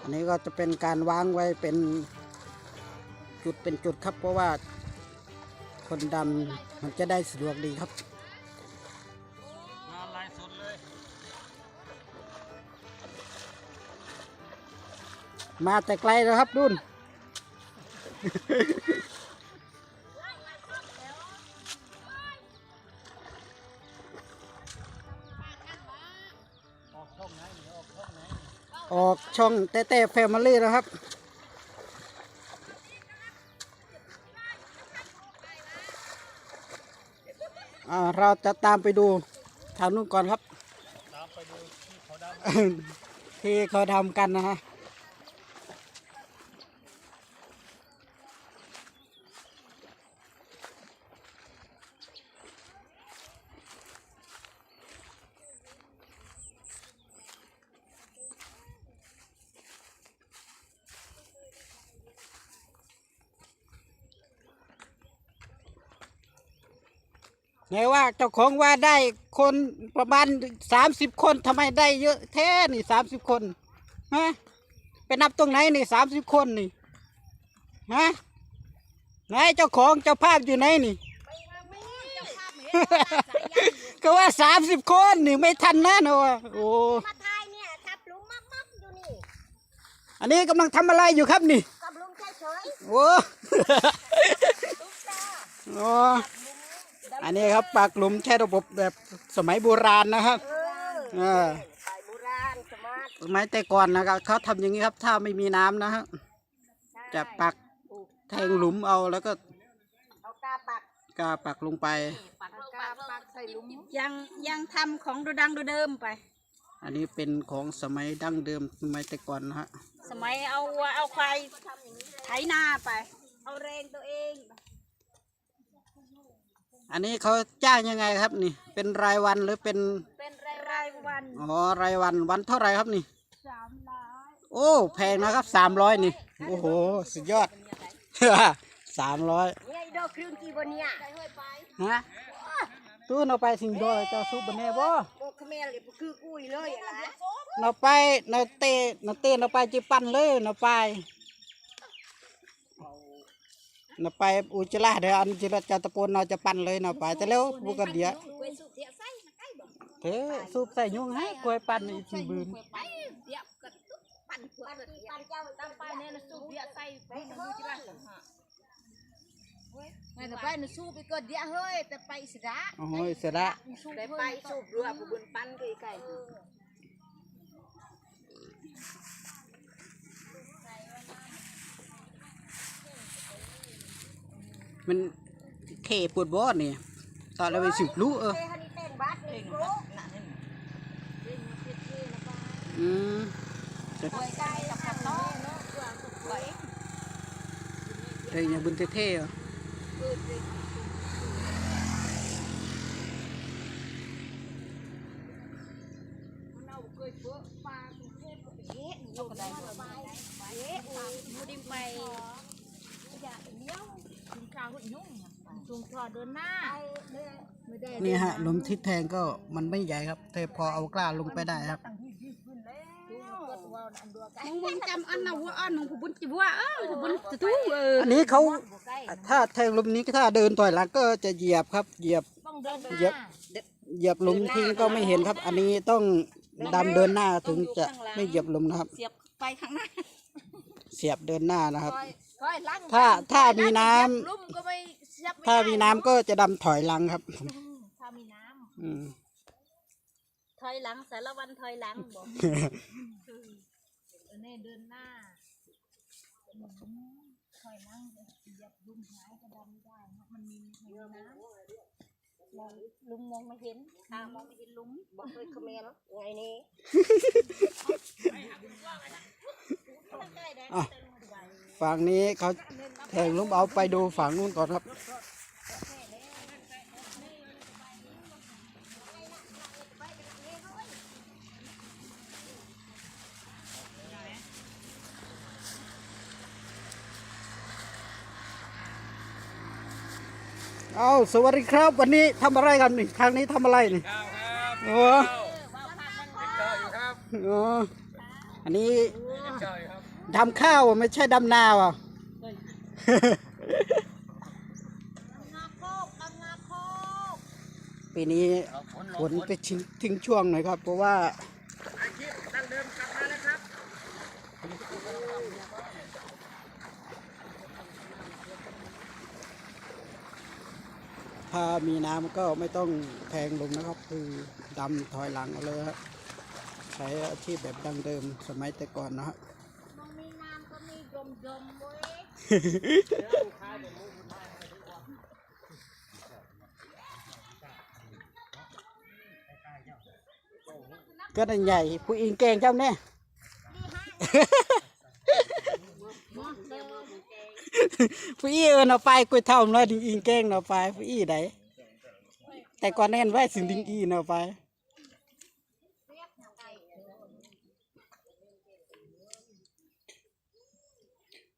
อันนี้ก็จะเป็นการวางไว้เป็นจุดเป็นจุดครับ เพราะว่าคนดำมันจะได้สะดวกดีครับ มาแต่ไกลแล้วครับดุนออกช่องไหนนี่ออกช่องไหนออกช่องเต้เต้แฟมิลี่นะครับอ่าเราจะตามไปดูทางนู้นก่อนครับ ตามไปดูที่เขาดที่เขาทำกันนะฮะ ไงว่าเจ้าของว่าได้คนประมาณสามสิบคนทำไมได้เยอะแท้นี่สามสิบคนฮะไปนับตรงไหนนี่สามสิบคนนี่ฮะไหนเจ้าของเจ้าภาพอยู่ไหนนี่ ก็ว่าสามสิบคนนี่ไม่ทันนะเนอะโอ้มาทายเนี่ยทับลุงมักมักอยู่นี่อันนี้กำลังทำอะไรอยู่ครับนี่กับลุงเฉยโอ้ๆลุงตาโอ้ อันนี้ครับปากหลุมแช่ระบบแบบสมัยโบราณนะครับเออเออไปโบราณสมาร์ทสมัยแต่ก่อนนะครับเขาทำอย่างนี้ครับ ถ้าไม่มีน้ำนะฮะจะปักแทงหลุมเอาแล้วก็เอากาปักกาปักลงไปปักกาปักใส่หลุมยังยังทำของดูดังดูเดิมไป อันนี้เป็นของสมัยดั้งเดิมสมัยแต่ก่อนนะฮะสมัยเอาวัวเอาควายไถนาไป เอาแรงตัวเอง อันนี้เขาจ้างยังไงครับนี่ เป็นรายวันหรือเป็นเป็นรายรายวันอ๋อรายวันวันเท่าไหรครับนี่สามร้อยโอ้แพงนะครับสามร้อยนี่โอ้โหสุดยอดสามร้อยเนี่ยไอ้ดอกเครื่องกี่บนเนี่ยฮะตู้นเอาไปสิงโดยเจ้าซุปบะเน่บ่โบกเขมรเลยคือกุ้ยเลยอะนะเราไปเราเตะเราเตะเราไปจีปันเลยเราไป เราไปอุจจาระเดี๋ยวอันจิรจาตะปนเราจะปันเลยเราไปแต่แล้วบุกันเดียวเฮ้สูบใส่ยุงให้กล้วยปันอีกทีบืนไปเดี๋ยวก็ปั่นเพื่อนปันเจ้าตั้งไปเนี่ยนะสู้เดี๋ยวใส่ไปมันดูจิละไงแต่ไปนะสู้ไปเกิดเดี๋ยวเฮ้ยแต่ไปสิดาโอ้ยเสร็จละสู้ได้ไปไปสูบเรือผู้บุญปันไก่ไก่ มันเทปวดบ่นี่ตอนเราไปสิบลูกเออเต้ฮันอืมป่วยไก่กับขับล้อเนี่ยเฮ้ยอย่าบุญเท่ๆเหรอยกได้เอ๊ะมูดิไปอย่าเลี้ยว จุงทอเดินหน้าไม่ได้นี่ฮะหลุมทิศแทงก็มันไม่ใหญ่ครับ แต่พอเอากล้าลงไปได้ครับมึงมึงจำอันน่ะว่าอันมึงผู้บุญจิว่าเออผู้บุญจะตู้เอออันนี้เขาถ้าแทงหลุมนี้ถ้าเดินต่อยหลังก็จะเหยียบครับ เหยียบต้องเดินเหยียบเหยียบหลุมทิ้งก็ไม่เห็นครับ อันนี้ต้องดำเดินหน้าถึงจะไม่เหยียบหลุมนะครับ เสียบไปข้างหน้า เสียบเดินหน้านะครับค่อยล้าง ถ้าถ้ามีน้ำลุ่มก็ไม่เสียบถ้ามีน้ำก็จะดำถอยหลังครับ ถ้ามีน้อืมำถอยหลังสารวันถอยหลังบอกเออเนี่ยเดินหน้าถอยหลังเหยียบลุ่มหายก็ดำไม่ได้นะมันมีมีน้ำมองลุงมองไม่เห็นตามองไม่เห็นลุงบอกเคยเขมรไงนี่ อะ ฝั่งนี้เขาแทงหลุมเอาไปดูฝั่งนู้นก่อนครับ เอาสวัสดีครับ วันนี้ทำอะไรกันนี่ทางนี้ทำอะไรนี่ข้าวครับโอ้ข้าวติดต่ออยู่ครับโอ้อันนี้ใช่ครับ ดำข้าวไม่ใช่ดำนาว่ะนาโคกดำนาโคกปีนี้เอาฝนลฝงนจะทิ้งทิ้งช่วงหน่อยครับ เพราะว่าอาชีพดั้งเดิมกลับมาแล้วครับถ้ามีน้ำก็ไม่ต้องแพงลงนะครับ คือดำถอยหลังเอาเลยฮะใช้อาชีพแบบดั้งเดิมสมัยแต่ก่อนนะฮะมันมีน้ำก็มียมยมๆเว้ย ก็ได้ใหญ่ผู้อิงเก่งเจ้าเนี่ยผู้อีเอินเอาไปกุยเท่าน้อยดิงอิงเก่งเอาไปผู้อีไดแต่ก่อนเห็นไว้สิงดิงอีเอาไป ไงไก่ออนออนเนาซุปเดียวปันใส่เ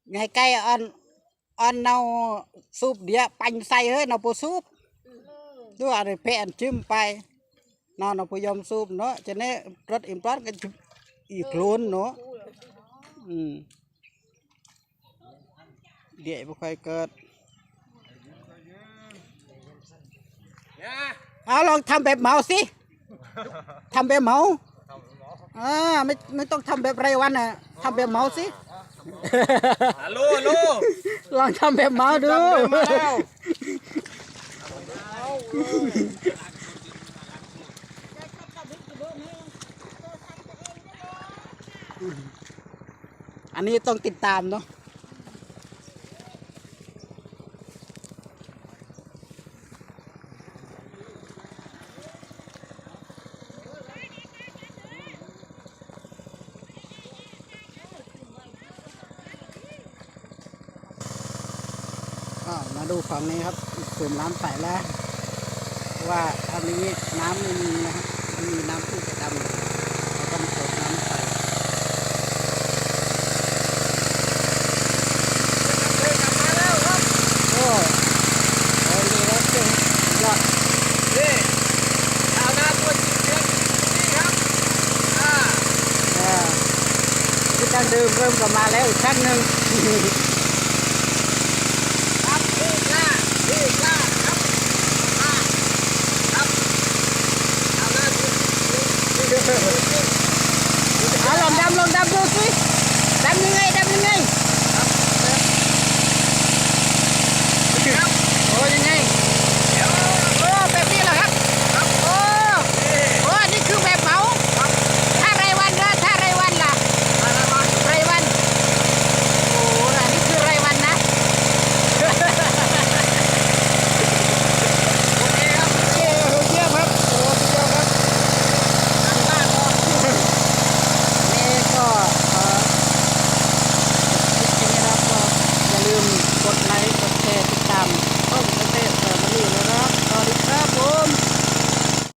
ฮ้ยเนาปูซุปด้วยอะไรเพนจิ้มไปนอนเอาพยอมซุปเนาะจะเนี้รถอิมพอร์ตก็จุอีกโคลนเนาะอืมเดี๋ยวไม่ค่อยเกิดเอาลองทำแบบเหมาสิทำแบบเหมาอ่าไม่ไม่ต้องทำแบบไรายวันน่ะทำแบบเหมาสิ ฮัลโหลฮัลโหลลองทำแบบเมาดู อันนี้ต้องติดตามเนาะ ก็มาดูฝั่งนี้ครับสูบน้ำใส่แล้วเพราะว่าอันนี้น้ำไม่มีนะครับมีน้ำที่จะดำเราต้องสูบน้ำใส่โอ้โอ้ดีแล้วเก่งยอดนี่ชาวนาตัวจริงเสียงนี่ครับอ่าเออที่ดังเดิมเริ่มกลับมาแล้วอีกครั้งหนึ่ง